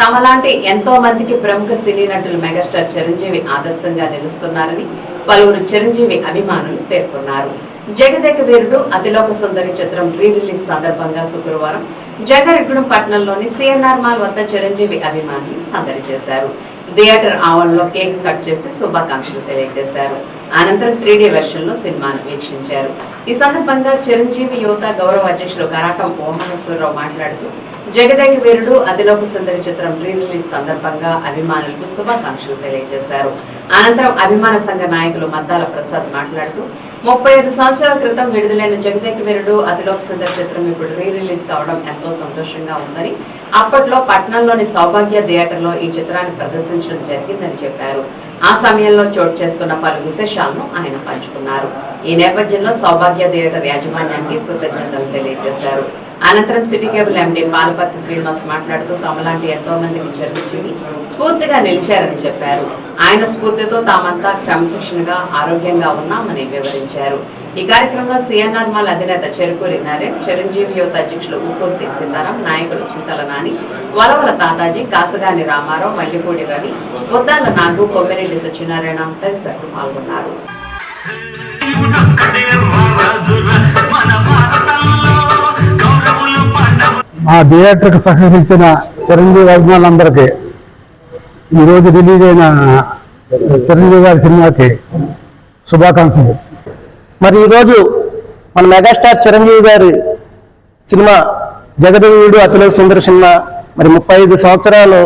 తమలాంటి ఎంతో మందికి ప్రముఖ సినీ నటులు మెగాస్టార్ చిరంజీవి ఆదర్శంగా నిలుస్తున్నారని పలువురు చిరంజీవి అభిమానులు పేర్కొన్నారు. జగదేక వీరుడు అతిలోక సుందరి చిత్రం రీ రిలీజ్ సందర్భంగా శుక్రవారం జగరెడ్గూడెం పట్టణంలోని సిఎన్ఆర్ మాల్ వద్ద చిరంజీవి అభిమానులు సందడి చేశారు. థియేటర్ ఆవరణలో కేక్ కట్ చేసి శుభాకాంక్షలు తెలియజేశారు. అనంతరం త్రీ డి వెర్షన్లో సినిమాను వీక్షించారు. ఈ సందర్భంగా చిరంజీవి యువత గౌరవ అధ్యక్షులు కరాటం ఓమనేశ్వరరావు మాట్లాడుతూ జగదేక వీరుడు అదిలోక సుందరి చిత్రం రీ రిలీజ్ సందర్భంగా అభిమానులకు శుభాకాంక్షలు తెలియజేశారు. అనంతరం అభిమాన సంఘ నాయకులు మద్దాల ప్రసాద్ మాట్లాడుతూ ముప్పై ఐదు సంవత్సరాల క్రితం విడుదలైన జగదేక వీరుడు అతిలోక సుందర్ చిత్రం ఇప్పుడు రీ రిలీజ్ కావడం ఎంతో సంతోషంగా ఉందని అప్పట్లో పట్నంలోని సౌభాగ్య థియేటర్లో ఈ చిత్రాన్ని ప్రదర్శించడం జరిగిందని చెప్పారు. ఆ సమయంలో చోటు చేసుకున్న పలు విశేషాలను ఆయన పంచుకున్నారు. ఈ నేపథ్యంలో సౌభాగ్య థియేటర్ యాజమాన్యానికి కృతజ్ఞతలు తెలియజేశారు. అనంతరం city cable MD Palaparthi Srinivas మాట్లాడుతూ తమలాంటి ఎంతో మందికి చర్చించి స్ఫూర్తిగా నిలిచారని చెప్పారు. ఆయన స్ఫూర్తితో తామంతా క్రమశిక్షణగా ఆరోగ్యంగా ఉన్నామని వివరించారు. ఈ కార్యక్రమంలో సిఎన్ఆర్ మాల్ అధినేత చెరుకూరి నరేన్ చిరంజీవి యువత అధ్యక్షులు ముక్కుర్తి సీతారాం నాయకులు చింతల నాని వలవల తాతాజీ కాసగాని రామారావు మల్లిపూడి రవి బుద్దాల నాగు కొమ్మిరెడ్డి సత్యనారాయణ తదితరులు పాల్గొన్నారు. మా ఆ థియేటర్కి సహకరించిన చిరంజీవి అభిమానులందరికీ ఈరోజు రిలీజ్ అయిన చిరంజీవి గారి సినిమాకి శుభాకాంక్షలు. మరి ఈరోజు మన మెగాస్టార్ చిరంజీవి గారి సినిమా జగదేవుడు అతుల సుందర సినిమా మరి ముప్పై ఐదు సంవత్సరాలు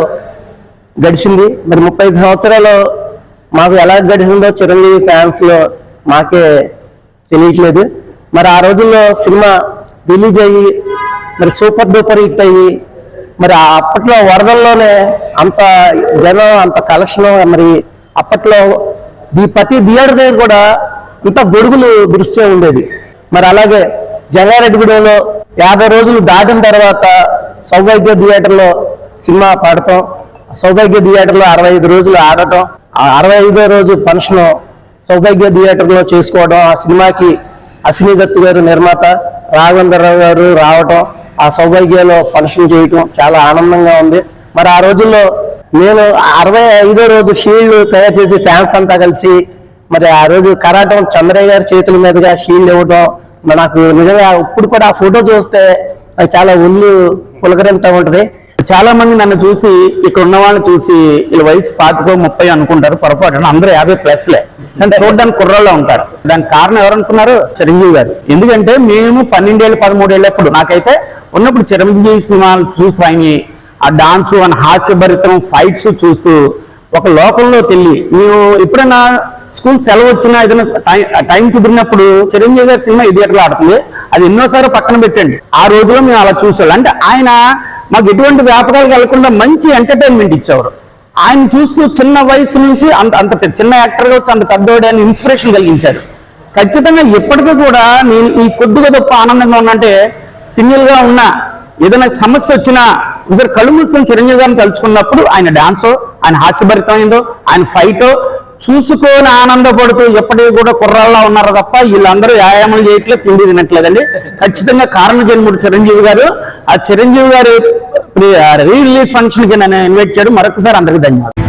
గడిచింది. మరి ముప్పై ఐదు సంవత్సరాలు మాకు ఎలా గడిచిందో చిరంజీవి ఫ్యాన్స్లో మాకే తెలియట్లేదు. మరి ఆ రోజుల్లో సినిమా రిలీజ్ అయ్యి మరి సూపర్ డూపర్ హిట్ అయ్యి మరి అప్పట్లో వరదల్లోనే అంత జనం అంత కలెక్షన్ మరి అప్పట్లో ఈ ప్రతి థియేటర్ దగ్గర కూడా ఇంత గొడుగులు దృశ్యం ఉండేది మరి అలాగే జంగారెడ్డిగూడెంలో యాభై రోజులు దాటిన తర్వాత సౌభాగ్య థియేటర్లో సినిమా పాడటం సౌభాగ్య థియేటర్లో అరవై ఐదు రోజులు ఆడటం ఆ అరవై ఐదో రోజు ఫంక్షన్ సౌభాగ్య థియేటర్లో చేసుకోవడం ఆ సినిమాకి అశ్విని దత్ గారు నిర్మాత రాఘవేంద్రరావు గారు రావటం ఆ సౌభాగ్యంలో ఫంక్షన్ చేయటం చాలా ఆనందంగా ఉంది. మరి ఆ రోజుల్లో నేను అరవై ఐదో రోజు షీల్డ్ తయారు చేసి ఫ్యాన్స్ అంతా కలిసి మరి ఆ రోజు కరాటం చంద్రయ్య గారి చేతుల మీదుగా షీల్డ్ ఇవ్వటం నాకు నిజంగా ఇప్పుడు కూడా ఆ ఫోటో చూస్తే చాలా ఒళ్ళు పులకరింత ఉంటుంది. చాలా మంది నన్ను చూసి ఇక్కడ ఉన్న వాళ్ళని చూసి వీళ్ళ వయసు పాతికో ముప్పై అనుకుంటారు పొరపాటున. అందరూ యాభై ప్లస్లే కానీ చూడడానికి కుర్రాల్లో ఉంటారు. దానికి కారణం ఎవరంటున్నారు చిరంజీవి గారు. ఎందుకంటే మేము పన్నెండేళ్ళు పదమూడేళ్ళు అప్పుడు నాకైతే ఉన్నప్పుడు చిరంజీవి సినిమాలు చూస్తూ ఆయన ఆ డాన్స్ అని హాస్యభరితం ఫైట్స్ చూస్తూ ఒక లోకంలోకి వెళ్ళి మేము ఎప్పుడైనా స్కూల్ సెలవు వచ్చినా ఏదైనా టైం టైం కుదిరినప్పుడు చిరంజీవి గారి సినిమా ఈ థియేటర్లో ఆడుతుంది. అది ఎన్నోసార్లు పక్కన పెట్టండి. ఆ రోజులో మేము అలా చూసాం అంటే ఆయన మాకు ఎటువంటి వ్యాపకాలు కలగకుండా మంచి ఎంటర్టైన్మెంట్ ఇచ్చేవారు. ఆయన చూస్తూ చిన్న వయసు నుంచి అంత అంత చిన్న యాక్టర్ వచ్చి అంత పెద్దవాడు అని ఇన్స్పిరేషన్ కలిగించారు. ఖచ్చితంగా ఇప్పటికీ కూడా నేను ఈ కొద్దిగా గొప్ప ఆనందంగా ఉన్నంటే సింగిల్గా ఉన్నా ఏదైనా సమస్య వచ్చినా ఒకసారి కళ్ళు మూసుకొని చిరంజీవి గారిని తలుచుకున్నప్పుడు ఆయన డాన్సో ఆయన హాస్యభరితమైందో ఆయన ఫైటో చూసుకొని ఆనందపడుతూ ఎప్పటికీ కూడా కుర్రాళ్ళ ఉన్నారు తప్ప వీళ్ళందరూ వ్యాయామం చేయట్లేదు తిండి తినట్లేదండి. ఖచ్చితంగా కారణ జన్ముడు చిరంజీవి గారు. ఆ చిరంజీవి గారు రీ రిలీజ్ ఫంక్షన్కి నన్ను ఇన్వైట్ చేయడం మరొకసారి అందరికీ ధన్యవాదాలు.